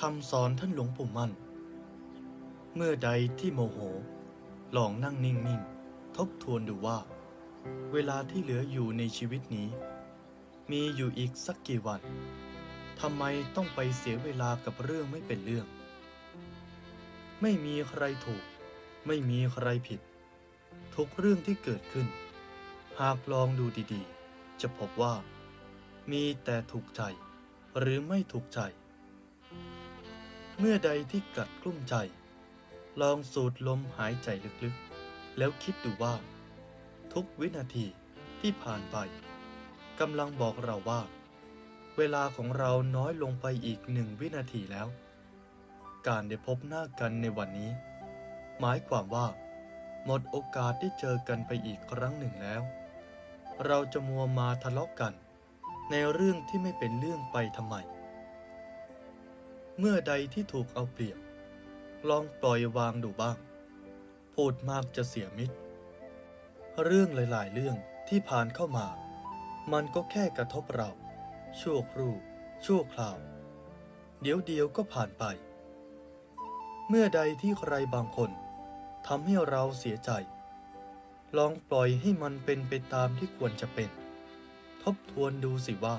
คำสอนท่านหลวงปู่มั่น เมื่อใดที่โมโห ลองนั่งนิ่งๆ ทบทวนดูว่า เวลาที่เหลืออยู่ในชีวิตนี้ มีอยู่อีกสักกี่วันทำไมต้องไปเสียเวลากับเรื่องไม่เป็นเรื่อง ไม่มีใครถูก ไม่มีใครผิด ทุกเรื่องที่เกิดขึ้น หากลองดูดีๆ จะพบว่า มีแต่ถูกใจหรือไม่ถูกใจ เมื่อใดที่กัดกลุ้มใจ ลองสูดลมหายใจลึกๆ แล้วคิดดูว่า ทุกวินาทีที่ผ่านไปกำลังบอกเราว่า เวลาของเราน้อยลงไปอีกหนึ่งวินาทีแล้ว การได้พบหน้ากันในวันนี้ หมายความว่า หมดโอกาสได้เจอกันไปอีกครั้งหนึ่งแล้ว เราจะมัวมาทะเลาะกัน ในเรื่องที่ไม่เป็นเรื่องไปทำไม เมื่อใดที่ถูกเอาเปรียบ ลองปล่อยวางดูบ้าง พูดมากจะเสียมิตร เรื่องหลาย ๆ เรื่องที่ผ่านเข้ามา มันก็แค่กระทบเรา ชั่วครู่ ชั่วคราว เดี๋ยวเดียวก็ผ่านไป เมื่อใดที่ใครบางคนทำให้เราเสียใจ ลองปล่อยให้มันเป็นไปตามที่ควรจะเป็น ทบทวนดูสิว่า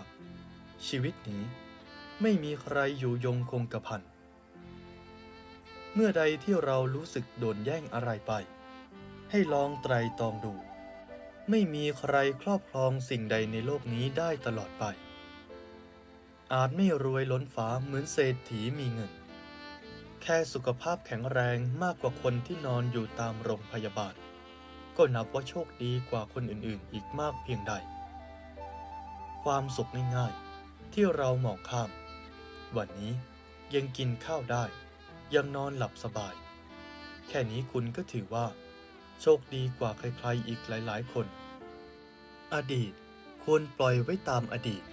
ชีวิตนี้ ไม่มีใครอยู่ยงคงกระพัน เมื่อใดที่เรารู้สึกโดนแย่งอะไรไป ให้ลองไตรตรองดู ไม่มีใครครอบครองสิ่งใดในโลกนี้ได้ตลอดไป อาจไม่รวยล้นฟ้าเหมือนเศรษฐีมีเงิน แค่สุขภาพแข็งแรงมากกว่าคนที่นอนอยู่ตามโรงพยาบาล ก็นับว่าโชคดีกว่าคนอื่นๆ อีกมากเพียงใด ความสุขง่ายๆที่เรามองข้าม วันนี้ยังกินข้าวได้ ยังนอนหลับสบาย แค่นี้คุณก็ถือว่า โชคดีกว่าใครๆอีกหลายๆคน อดีตควรปล่อยไว้ตามอดีต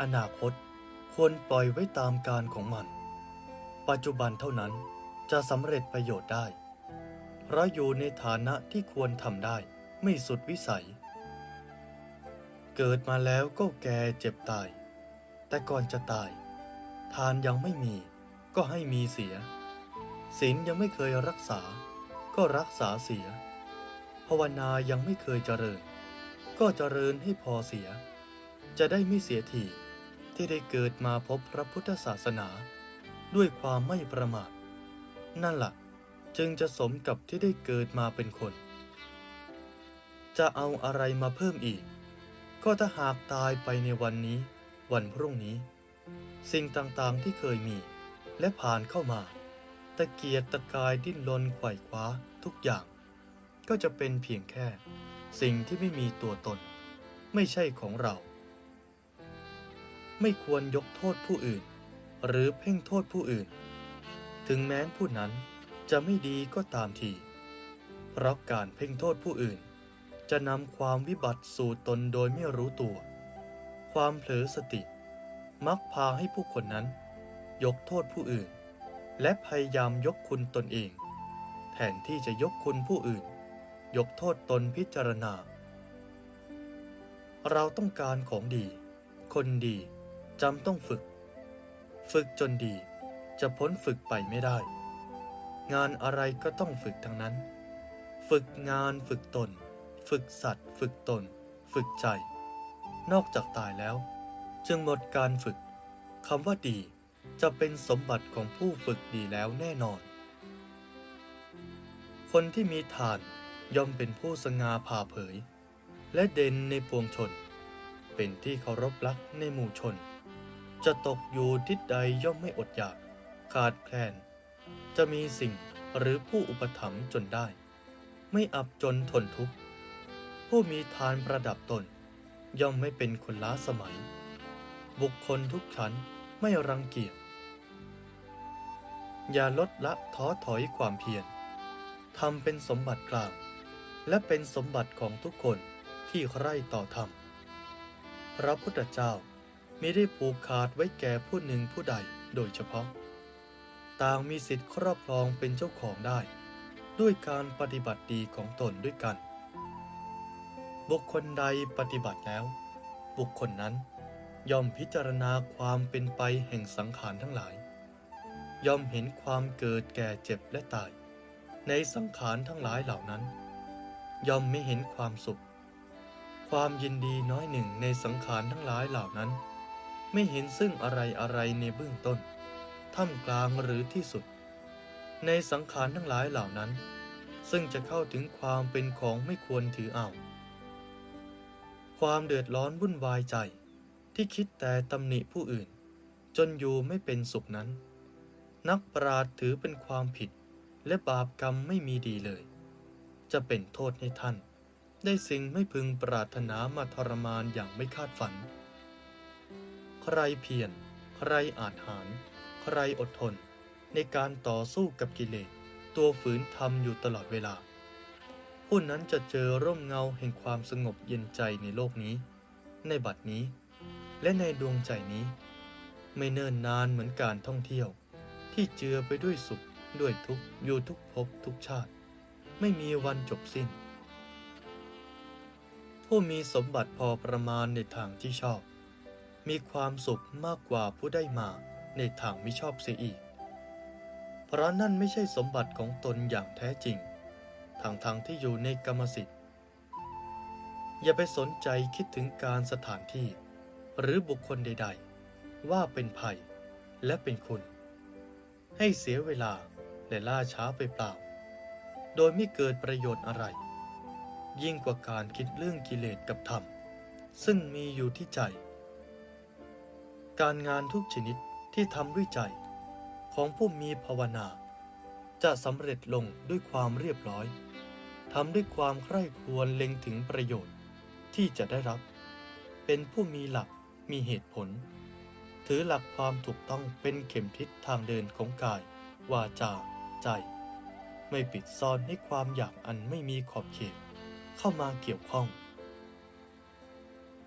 อนาคตควรปล่อยไว้ตามการของมัน ปัจจุบันเท่านั้นจะสำเร็จประโยชน์ได้เพราะอยู่ในฐานะที่ควรทำได้ไม่สุดวิสัย เกิดมาแล้วก็แก่เจ็บตาย แต่ก่อนจะตาย ทานยังไม่มี ก็ให้มีเสีย ศีลยังไม่เคยรักษา ก็รักษาเสีย ภาวนายังไม่เคยเจริญ ก็เจริญให้พอเสีย จะได้ไม่เสียทีที่ได้เกิดมาพบพระพุทธศาสนา ด้วยความไม่ประมาท นั่นละ่ะ จึงจะสมกับที่ได้เกิดมาเป็นคน จะเอาอะไรมาเพิ่มอีก ก็ถ้าหากตายไปในวันนี้ วันพรุ่งนี้ สิ่งต่างๆที่เคยมี และผ่านเข้ามา ตะเกียกตะกายดิ้นรนไขว่คว้าทุกอย่าง ก็จะเป็นเพียงแค่ สิ่งที่ไม่มีตัวตน ไม่ใช่ของเรา ไม่ควรยกโทษผู้อื่น หรือเพ่งโทษผู้อื่น ถึงแม้ผู้นั้นจะไม่ดีก็ตามที เพราะการเพ่งโทษผู้อื่น จะนำความวิบัติสู่ตนโดยไม่รู้ตัว ความเผลอสติ มักพาให้ผู้คนนั้น ยกโทษผู้อื่น และพยายามยกคุณตนเอง แทนที่จะยกคุณผู้อื่น ยกโทษตนพิจารณา เราต้องการของดี คนดีจำต้องฝึก ฝึกจนดีจะพ้นฝึกไปไม่ได้ งานอะไรก็ต้องฝึกทั้งนั้น ฝึกงานฝึกตน ฝึกสัตว์ ฝึกตน ฝึกใจ นอกจากตายแล้ว จึงหมดการฝึกคำว่าดีจะเป็นสมบัติของผู้ฝึกดีแล้วแน่นอน คนที่มีฐานย่อมเป็นผู้สง่าผ่าเผย และเด่นในปวงชน เป็นที่เคารพรักในหมู่ชน จะตกอยู่ทิศใดย่อมไม่อดอยาก ขาดแคลน จะมีสิ่งหรือผู้อุปถัมภ์จนได้ ไม่อับจนทนทุกข์ ผู้มีทานประดับตน ย่อมไม่เป็นคนล้าสมัย บุคคลทุกชั้นไม่รังเกียจ อย่าลดละท้อถอยความเพียรทำเป็นสมบัติกลาง และเป็นสมบัติของทุกคนที่ใคร่ต่อธรรม พระพุทธเจ้าไม่ได้ผูกขาดไว้แก่ผู้หนึ่งผู้ใดโดยเฉพาะ ต่างมีสิทธิ์ครอบครองเป็นเจ้าของได้ ด้วยการปฏิบัติดีของตนด้วยกัน บุคคลใดปฏิบัติแล้ว บุคคลนั้น ย่อมพิจารณาความเป็นไปแห่งสังขารทั้งหลาย ย่อมเห็นความเกิดแก่เจ็บและตาย ในสังขารทั้งหลายเหล่านั้น ย่อมไม่เห็นความสุข ความยินดีน้อยหนึ่งในสังขารทั้งหลายเหล่านั้น ไม่เห็นซึ่งอะไรอะไรในเบื้องต้น ท่ามกลางหรือที่สุด ในสังขารทั้งหลายเหล่านั้น ซึ่งจะเข้าถึงความเป็นของไม่ควรถือเอาความเดือดร้อนวุ่นวายใจ ที่คิดแต่ตำหนิผู้อื่น จนอยู่ไม่เป็นสุขนั้น นักปราชญ์ถือเป็นความผิด และบาปกรรมไม่มีดีเลย จะเป็นโทษให้ท่าน ได้สิ่งไม่พึงปรารถนามาทรมานอย่างไม่คาดฝัน ใครเพียรใครอาจหาร ใครอดทน ในการต่อสู้กับกิเลสตัวฝืนทำอยู่ตลอดเวลา ผู้นั้นจะเจอร่มเงาแห่งความสงบเย็นใจในโลกนี้ ในบัดนี้ และในดวงใจนี้ ไม่เนิ่นนานเหมือนการท่องเที่ยว ที่เจือไปด้วยสุขด้วยทุกข์อยู่ทุกภพทุกชาติ ไม่มีวันจบสิ้น ผู้มีสมบัติพอประมาณในทางที่ชอบ มีความสุขมากกว่าผู้ได้มาในทางไม่ชอบเสียอีก เพราะนั่นไม่ใช่สมบัติของตนอย่างแท้จริงทางทางที่อยู่ในกรรมสิทธิ์ อย่าไปสนใจคิดถึงการสถานที่ หรือบุคคลใด ๆ ว่าเป็นภัยและเป็นคุณ ให้เสียเวลาและล่าช้าไปเปล่า โดยไม่เกิดประโยชน์อะไร ยิ่งกว่าการคิดเรื่องกิเลสกับธรรม ซึ่งมีอยู่ที่ใจ การงานทุกชนิดที่ทำด้วยใจของผู้มีภาวนา จะสำเร็จลงด้วยความเรียบร้อยทำด้วยความใคร่ครวญเล็งถึงประโยชน์ที่จะได้รับ เป็นผู้มีหลัก มีเหตุผล ถือหลักความถูกต้องเป็นเข็มทิศทางเดินของกาย วาจา ใจ ไม่ปิดซ่อนให้ความอยากอันไม่มีขอบเขต เข้ามาเกี่ยวข้อง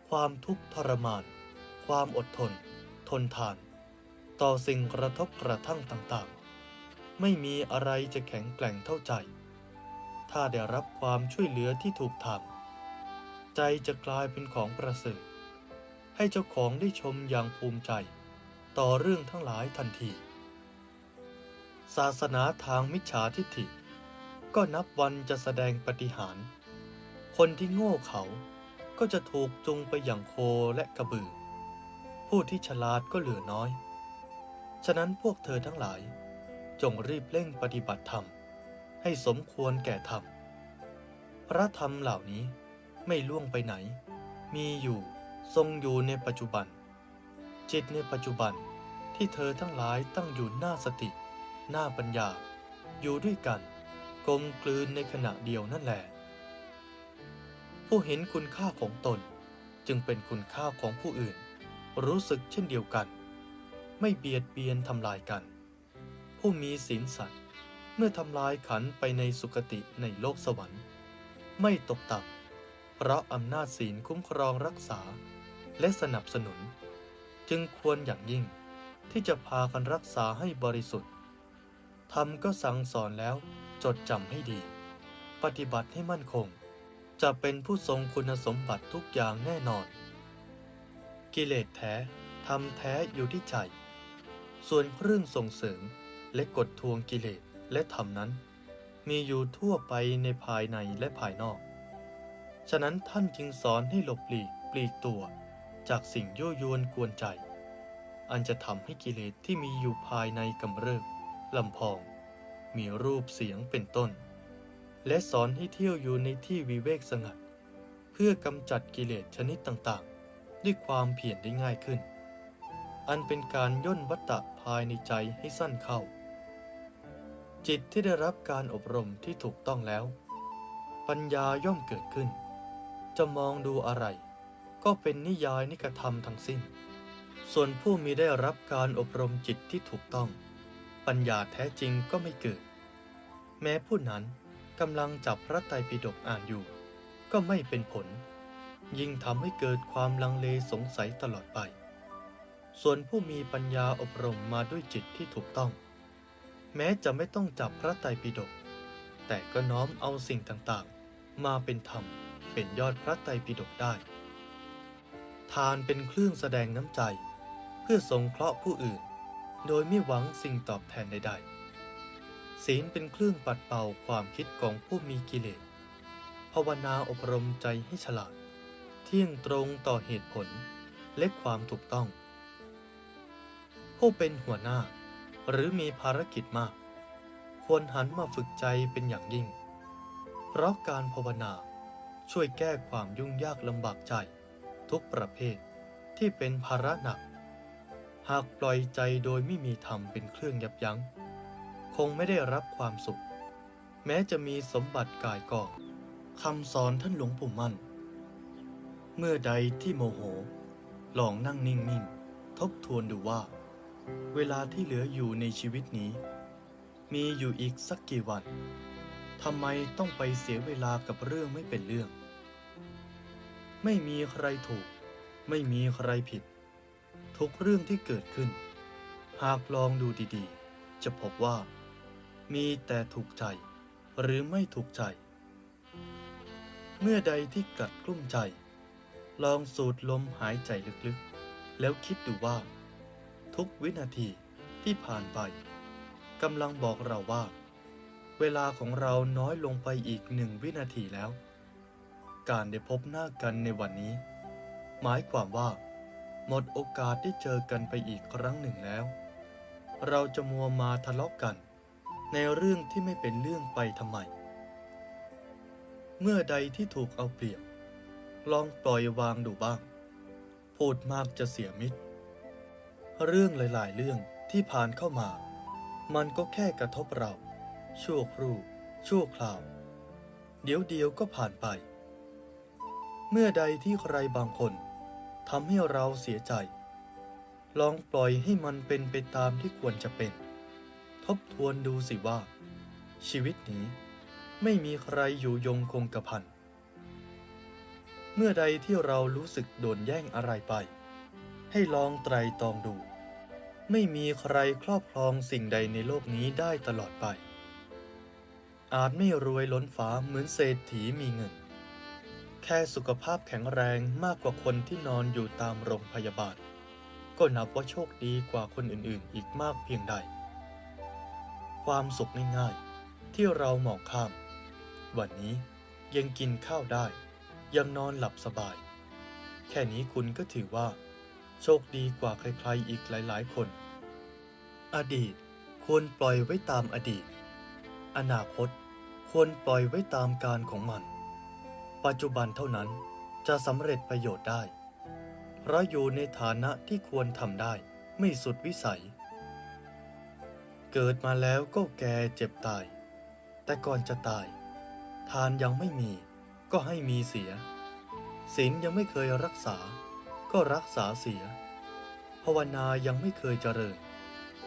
ความทุกข์ทรมาน ความอดทน ทนทาน ต่อสิ่งกระทบกระทั่งต่างๆ ไม่มีอะไรจะแข็งแกร่งเท่าใจ ถ้าได้รับความช่วยเหลือที่ถูกทางใจจะกลายเป็นของประเสริฐ ให้เจ้าของได้ชมอย่างภูมิใจ ต่อเรื่องทั้งหลายทันที ศาสนาทางมิจฉาทิฏฐิ ก็นับวันจะแสดงปฏิหาร คนที่โง่เขาก็จะถูกจงไปอย่างโคและกระบือ ผู้ที่ฉลาดก็เหลือน้อย ฉะนั้นพวกเธอทั้งหลาย จงรีบเร่งปฏิบัติธรรม ให้สมควรแก่ธรรม พระธรรมเหล่านี้ไม่ล่วงไปไหน มีอยู่ ทรงอยู่ในปัจจุบัน จิตในปัจจุบันที่เธอทั้งหลายตั้งอยู่หน้าสติ หน้าปัญญา อยู่ด้วยกัน กลมกลืนในขณะเดียวนั่นแหละ ผู้เห็นคุณค่าของตนจึงเป็นคุณค่าของผู้อื่น รู้สึกเช่นเดียวกัน ไม่เบียดเบียนทำลายกัน ผู้มีศีลสัตว์เมื่อทำลายขันไปในสุคติในโลกสวรรค์ ไม่ตกต่ำเพราะอำนาจศีลคุ้มครองรักษา และสนับสนุน จึงควรอย่างยิ่งที่จะพากันรักษาให้บริสุทธิ์ธรรมก็สั่งสอนแล้วจดจำให้ดี ปฏิบัติให้มั่นคง จะเป็นผู้ทรงคุณสมบัติทุกอย่างแน่นอน กิเลสแท้ทำแท้อยู่ที่ใจ ส่วนเครื่องส่งเสริมและกดทวงกิเลสและธรรมนั้น มีอยู่ทั่วไปในภายในและภายนอก ฉะนั้นท่านจึงสอนให้หลบหลีกปลีกตัว จากสิ่งยั่วยวนกวนใจ อันจะทำให้กิเลสที่มีอยู่ภายในกำเริบลำพอง มีรูปเสียงเป็นต้น และสอนให้เที่ยวอยู่ในที่วิเวกสงัด เพื่อกำจัดกิเลสชนิดต่างๆ ด้วยความเพียรได้ง่ายขึ้น อันเป็นการย่นวัตตะภายในใจให้สั้นเข้า จิตที่ได้รับการอบรมที่ถูกต้องแล้ว ปัญญาย่อมเกิดขึ้น จะมองดูอะไร ก็เป็นนิยายนิกธรรมทั้งสิ้น ส่วนผู้มีได้รับการอบรมจิตที่ถูกต้อง ปัญญาแท้จริงก็ไม่เกิด แม้ผู้นั้นกำลังจับพระไตรปิฎกอ่านอยู่ ก็ไม่เป็นผล ยิ่งทำให้เกิดความลังเลสงสัยตลอดไป ส่วนผู้มีปัญญาอบรมมาด้วยจิตที่ถูกต้อง แม้จะไม่ต้องจับพระไตรปิฎกแต่ก็น้อมเอาสิ่งต่างๆ มาเป็นธรรมเป็นยอดพระไตรปิฎกได้ ทานเป็นเครื่องแสดงน้ำใจ เพื่อสงเคราะห์ผู้อื่น โดยไม่หวังสิ่งตอบแทนใดๆ ศีลเป็นเครื่องปัดเป่าความคิดของผู้มีกิเลส ภาวนาอบรมใจให้ฉลาด เที่ยงตรงต่อเหตุผลและความถูกต้อง ผู้เป็นหัวหน้าหรือมีภารกิจมาก ควรหันมาฝึกใจเป็นอย่างยิ่ง เพราะการภาวนาช่วยแก้ความยุ่งยากลำบากใจ ทุกประเภทที่เป็นภาระหนัก หากปล่อยใจโดยไม่มีธรรมเป็นเครื่องยับยัง้ง คงไม่ได้รับความสุข แม้จะมีสมบัติกายกองคำสอนท่านหลวงปู่มั่น เมื่อใดที่โมโห ลองนั่งนิ่งๆ ทบทวนดูว่า เวลาที่เหลืออยู่ในชีวิตนี้ มีอยู่อีกสักกี่วันทำไมต้องไปเสียเวลากับเรื่องไม่เป็นเรื่อง ไม่มีใครถูก ไม่มีใครผิด ทุกเรื่องที่เกิดขึ้น หากลองดูดีๆ จะพบว่า มีแต่ถูกใจหรือไม่ถูกใจ เมื่อใดที่กัดกลุ้มใจ ลองสูดลมหายใจลึกๆ แล้วคิดดูว่า ทุกวินาทีที่ผ่านไปกำลังบอกเราว่า เวลาของเราน้อยลงไปอีกหนึ่งวินาทีแล้ว การได้พบหน้ากันในวันนี้ หมายความว่า หมดโอกาสได้เจอกันไปอีกครั้งหนึ่งแล้ว เราจะมัวมาทะเลาะกกัน ในเรื่องที่ไม่เป็นเรื่องไปทำไม เมื่อใดที่ถูกเอาเปรียบ ลองปล่อยวางดูบ้าง พูดมากจะเสียมิตร เรื่องหลาย ๆ เรื่องที่ผ่านเข้ามา มันก็แค่กระทบเรา ชั่วครู่ ชั่วคราว เดี๋ยวเดียวก็ผ่านไป เมื่อใดที่ใครบางคนทำให้เราเสียใจ ลองปล่อยให้มันเป็นไปตามที่ควรจะเป็น ทบทวนดูสิว่า ชีวิตนี้ไม่มีใครอยู่ยงคงกระพัน เมื่อใดที่เรารู้สึกโดนแย่งอะไรไป ให้ลองไตรตรองดู ไม่มีใครครอบครองสิ่งใดในโลกนี้ได้ตลอดไป อาจไม่รวยล้นฟ้าเหมือนเศรษฐีมีเงิน แค่สุขภาพแข็งแรงมากกว่าคนที่นอนอยู่ตามโรงพยาบาล ก็นับว่าโชคดีกว่าคนอื่นๆ อีกมากเพียงใด ความสุขง่ายๆ ที่เรามองข้าม วันนี้ยังกินข้าวได้ ยังนอนหลับสบาย แค่นี้คุณก็ถือว่า โชคดีกว่าใครๆอีกหลายๆ คน อดีตควรปล่อยไว้ตามอดีต อนาคตควรปล่อยไว้ตามการของมัน ปัจจุบันเท่านั้นจะสำเร็จประโยชน์ได้ เพราะอยู่ในฐานะที่ควรทำได้ไม่สุดวิสัย เกิดมาแล้วก็แก่เจ็บตาย แต่ก่อนจะตาย ทานยังไม่มีก็ให้มีเสียศีลยังไม่เคยรักษา ก็รักษาเสีย ภาวนายังไม่เคยเจริญ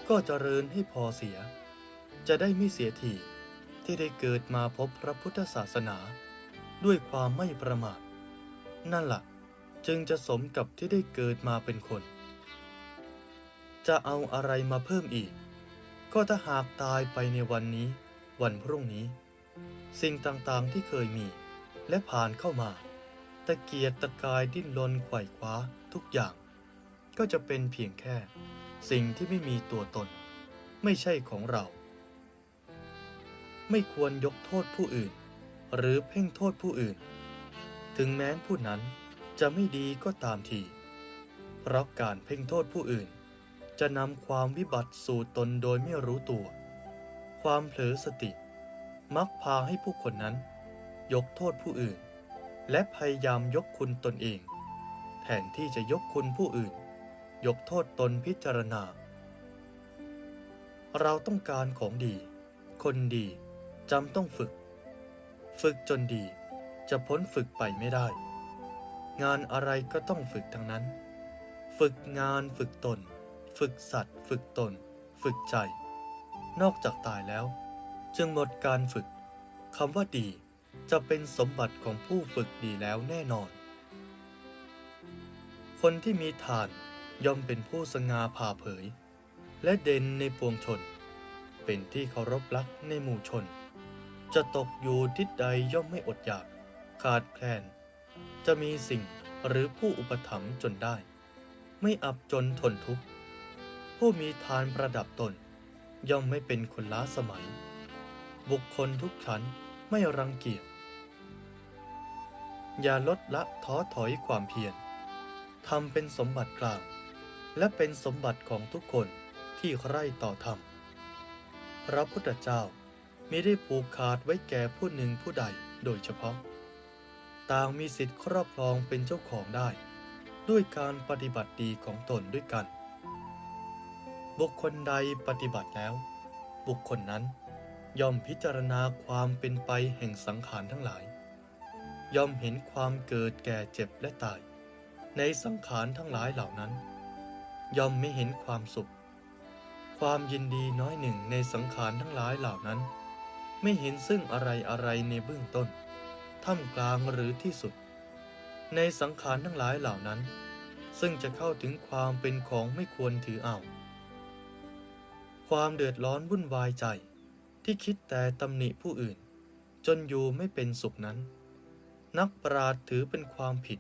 ก็เจริญให้พอเสีย จะได้ไม่เสียทีที่ได้เกิดมาพบพระพุทธศาสนา ด้วยความไม่ประมาท นั่นละ่ะ จึงจะสมกับที่ได้เกิดมาเป็นคน จะเอาอะไรมาเพิ่มอีก ก็ถ้าหากตายไปในวันนี้ วันพรุ่งนี้ สิ่งต่างๆที่เคยมี และผ่านเข้ามาตะเกียกตะกายดิ้นรนไขว่คว้าทุกอย่าง ก็จะเป็นเพียงแค่ สิ่งที่ไม่มีตัวตน ไม่ใช่ของเรา ไม่ควรยกโทษผู้อื่น หรือเพ่งโทษผู้อื่น ถึงแม้ผู้นั้นจะไม่ดีก็ตามที เพราะการเพ่งโทษผู้อื่น จะนำความวิบัติสู่ตนโดยไม่รู้ตัว ความเผลอสติ มักพาให้ผู้คนนั้น ยกโทษผู้อื่น และพยายามยกคุณตนเอง แทนที่จะยกคุณผู้อื่น ยกโทษตนพิจารณา เราต้องการของดี คนดีจำต้องฝึก ฝึกจนดี จะพ้นฝึกไปไม่ได้ งานอะไรก็ต้องฝึกทั้งนั้น ฝึกงานฝึกตน ฝึกสัตว์ ฝึกตน ฝึกใจ นอกจากตายแล้ว จึงหมดการฝึกคำว่าดีจะเป็นสมบัติของผู้ฝึกดีแล้วแน่นอน คนที่มีฐานย่อมเป็นผู้สง่าผ่าเผย และเด่นในปวงชน เป็นที่เคารพรักในหมู่ชน จะตกอยู่ทิศใดย่อมไม่อดอยาก ขาดแคลน จะมีสิ่งหรือผู้อุปถัมภ์จนได้ ไม่อับจนทนทุกข์ ผู้มีทานประดับตน ย่อมไม่เป็นคนล้าสมัย บุคคลทุกชั้นไม่รังเกียจ อย่าลดละท้อถอยความเพียรทำเป็นสมบัติกลาง และเป็นสมบัติของทุกคนที่ใคร่ต่อธรรม พระพุทธเจ้า มิได้ผูกขาดไว้แก่ผู้หนึ่งผู้ใดโดยเฉพาะ ต่างมีสิทธิ์ครอบครองเป็นเจ้าของได้ ด้วยการปฏิบัติดีของตนด้วยกัน บุคคลใดปฏิบัติแล้ว บุคคลนั้นย่อมพิจารณาความเป็นไปแห่งสังขารทั้งหลาย ย่อมเห็นความเกิดแก่เจ็บและตาย ในสังขารทั้งหลายเหล่านั้น ย่อมไม่เห็นความสุข ความยินดีน้อยหนึ่งในสังขารทั้งหลายเหล่านั้น ไม่เห็นซึ่งอะไรอะไรในเบื้องต้น ท่ามกลางหรือที่สุด ในสังขารทั้งหลายเหล่านั้น ซึ่งจะเข้าถึงความเป็นของไม่ควรถือเอา ความเดือดร้อนวุ่นวายใจที่คิดแต่ตำหนิผู้อื่น จนอยู่ไม่เป็นสุขนั้น นักปราดถือเป็นความผิด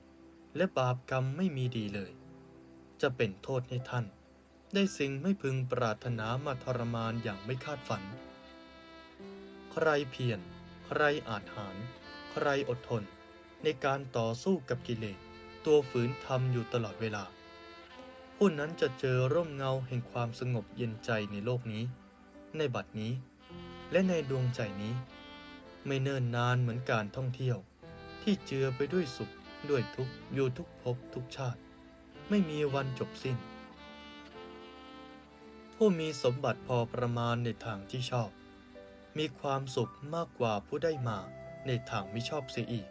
และบาปกรรมไม่มีดีเลย จะเป็นโทษให้ท่าน ได้สิ่งไม่พึงปรารถนามาทรมานอย่างไม่คาดฝัน ใครเพียร ใครอาจหาร ใครอดทน ในการต่อสู้กับกิเลส ตัวฝืนทำอยู่ตลอดเวลา ผู้นั้นจะเจอร่มเงาแห่งความสงบเย็นใจในโลกนี้ ในบัดนี้ และในดวงใจนี้ ไม่เนิ่นนานเหมือนการท่องเที่ยว ที่เจือไปด้วยสุขด้วยทุกข์อยู่ทุกภพทุกชาติ ไม่มีวันจบสิ้น ผู้มีสมบัติพอประมาณในทางที่ชอบ มีความสุขมากกว่าผู้ได้มาในทางไม่ชอบเสียอีก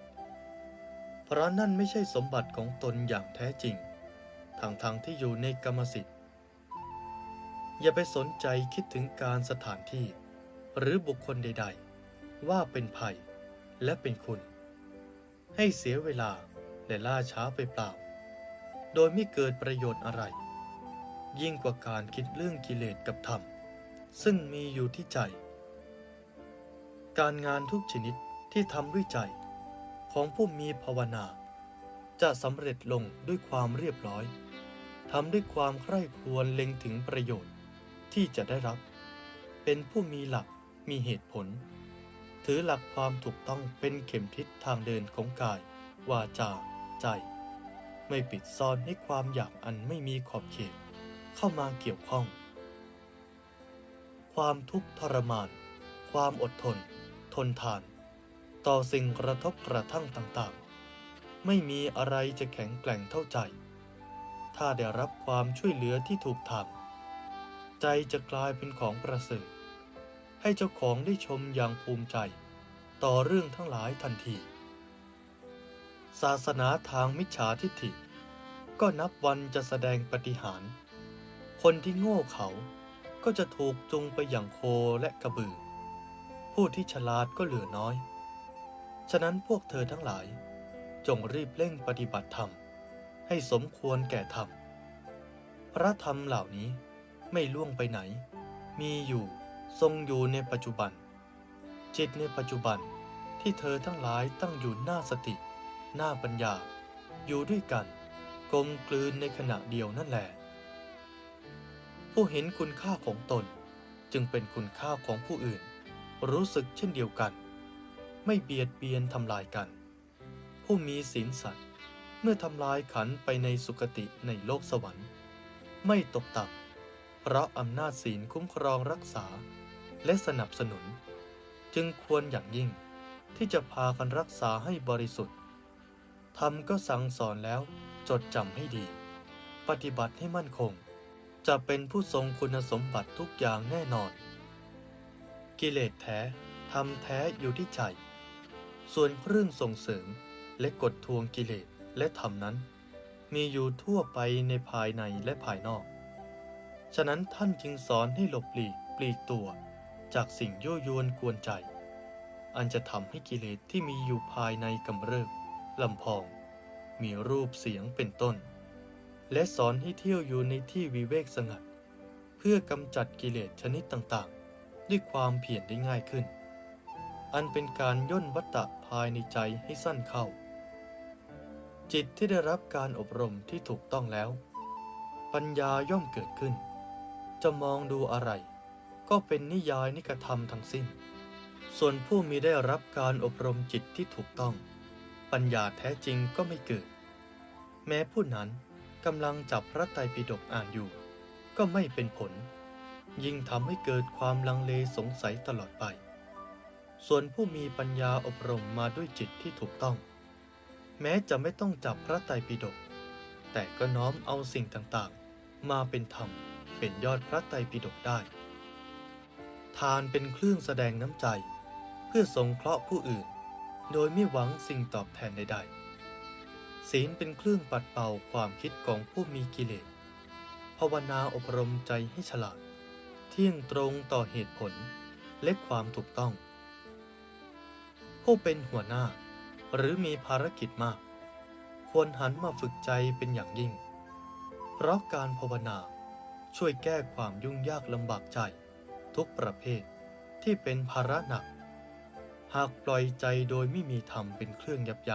เพราะนั่นไม่ใช่สมบัติของตนอย่างแท้จริง ทางทางที่อยู่ในกรรมสิทธิ์ อย่าไปสนใจคิดถึงการสถานที่ หรือบุคคลใด ๆ ว่าเป็นภัยและเป็นคุณ ให้เสียเวลาและล่าช้าไปเปล่า โดยไม่เกิดประโยชน์อะไร ยิ่งกว่าการคิดเรื่องกิเลสกับธรรม ซึ่งมีอยู่ที่ใจ การงานทุกชนิดที่ทำด้วยใจ ของผู้มีภาวนา จะสำเร็จลงด้วยความเรียบร้อยทำด้วยความใคร่ครวญเล็งถึงประโยชน์ที่จะได้รับ เป็นผู้มีหลักมีเหตุผล ถือหลักความถูกต้องเป็นเข็มทิศทางเดินของกาย วาจา ใจ ไม่ปิดซ่อนให้ความอยากอันไม่มีขอบเขต เข้ามาเกี่ยวข้อง ความทุกข์ทรมาน ความอดทน ทนทาน ต่อสิ่งกระทบกระทั่งต่างๆ ไม่มีอะไรจะแข็งแกร่งเท่าใจ ถ้าได้รับความช่วยเหลือที่ถูกทางใจจะกลายเป็นของประเสริฐให้เจ้าของได้ชมอย่างภูมิใจ ต่อเรื่องทั้งหลายทันที ศาสนาทางมิจฉาทิฏฐิ ก็นับวันจะแสดงปฏิหาร คนที่โง่เขาก็จะถูกจูงไปอย่างโคและกระบือ ผู้ที่ฉลาดก็เหลือน้อย ฉะนั้นพวกเธอทั้งหลาย จงรีบเร่งปฏิบัติธรรม ให้สมควรแก่ธรรม พระธรรมเหล่านี้ไม่ล่วงไปไหน มีอยู่ทรงอยู่ในปัจจุบัน จิตในปัจจุบันที่เธอทั้งหลายตั้งอยู่หน้าสติ หน้าปัญญา อยู่ด้วยกันกลมกลืนในขณะเดียวนั่นแหละ ผู้เห็นคุณค่าของตนจึงเป็นคุณค่าของผู้อื่น รู้สึกเช่นเดียวกัน ไม่เบียดเบียนทำลายกัน ผู้มีศีลสัตว์เมื่อทำลายขันไปในสุคติในโลกสวรรค์ ไม่ตกต่ำเพราะอำนาจศีลคุ้มครองรักษาและสนับสนุน จึงควรอย่างยิ่งที่จะพากันรักษาให้บริสุทธิ์ธรรมก็สั่งสอนแล้วจดจำให้ดี ปฏิบัติให้มั่นคง จะเป็นผู้ทรงคุณสมบัติทุกอย่างแน่นอน กิเลสแท้ทำแท้อยู่ที่ใจ ส่วนเครื่องส่งเสริมและกดทวงกิเลสและธรรมนั้น มีอยู่ทั่วไปในภายในและภายนอก ฉะนั้นท่านจึงสอนให้หลบหลีกปลีกตัว จากสิ่งยั่วยวนกวนใจ อันจะทำให้กิเลสที่มีอยู่ภายในกำเริบลำพอง มีรูปเสียงเป็นต้น และสอนให้เที่ยวอยู่ในที่วิเวกสงัด เพื่อกำจัดกิเลสชนิดต่างๆ ด้วยความเพียรได้ง่ายขึ้น อันเป็นการย่นวัตตะภายในใจให้สั้นเข้า จิตที่ได้รับการอบรมที่ถูกต้องแล้ว ปัญญาย่อมเกิดขึ้น จะมองดูอะไร ก็เป็นนิยายนิกธรรมทั้งสิ้น ส่วนผู้มีได้รับการอบรมจิตที่ถูกต้อง ปัญญาแท้จริงก็ไม่เกิด แม้ผู้นั้นกำลังจับพระไตรปิฎกอ่านอยู่ ก็ไม่เป็นผล ยิ่งทำให้เกิดความลังเลสงสัยตลอดไป ส่วนผู้มีปัญญาอบรมมาด้วยจิตที่ถูกต้อง แม้จะไม่ต้องจับพระไตรปิฎกแต่ก็น้อมเอาสิ่งต่างๆ มาเป็นธรรมเป็นยอดพระไตรปิฎกได้ ทานเป็นเครื่องแสดงน้ำใจ เพื่อสงเคราะห์ผู้อื่น โดยไม่หวังสิ่งตอบแทนใดๆ ศีลเป็นเครื่องปัดเป่าความคิดของผู้มีกิเลสภาวนาอบรมใจให้ฉลาด ที่ยงตรงต่อเหตุผลและความถูกต้อง ผู้เป็นหัวหน้าหรือมีภารกิจมาก ควรหันมาฝึกใจเป็นอย่างยิ่ง เพราะการภาวนาช่วยแก้ความยุ่งยากลำบากใจ ทุกประเภทที่เป็นภาระหนัก หากปล่อยใจโดยไม่มีธรรมเป็นเครื่องยับยั้ง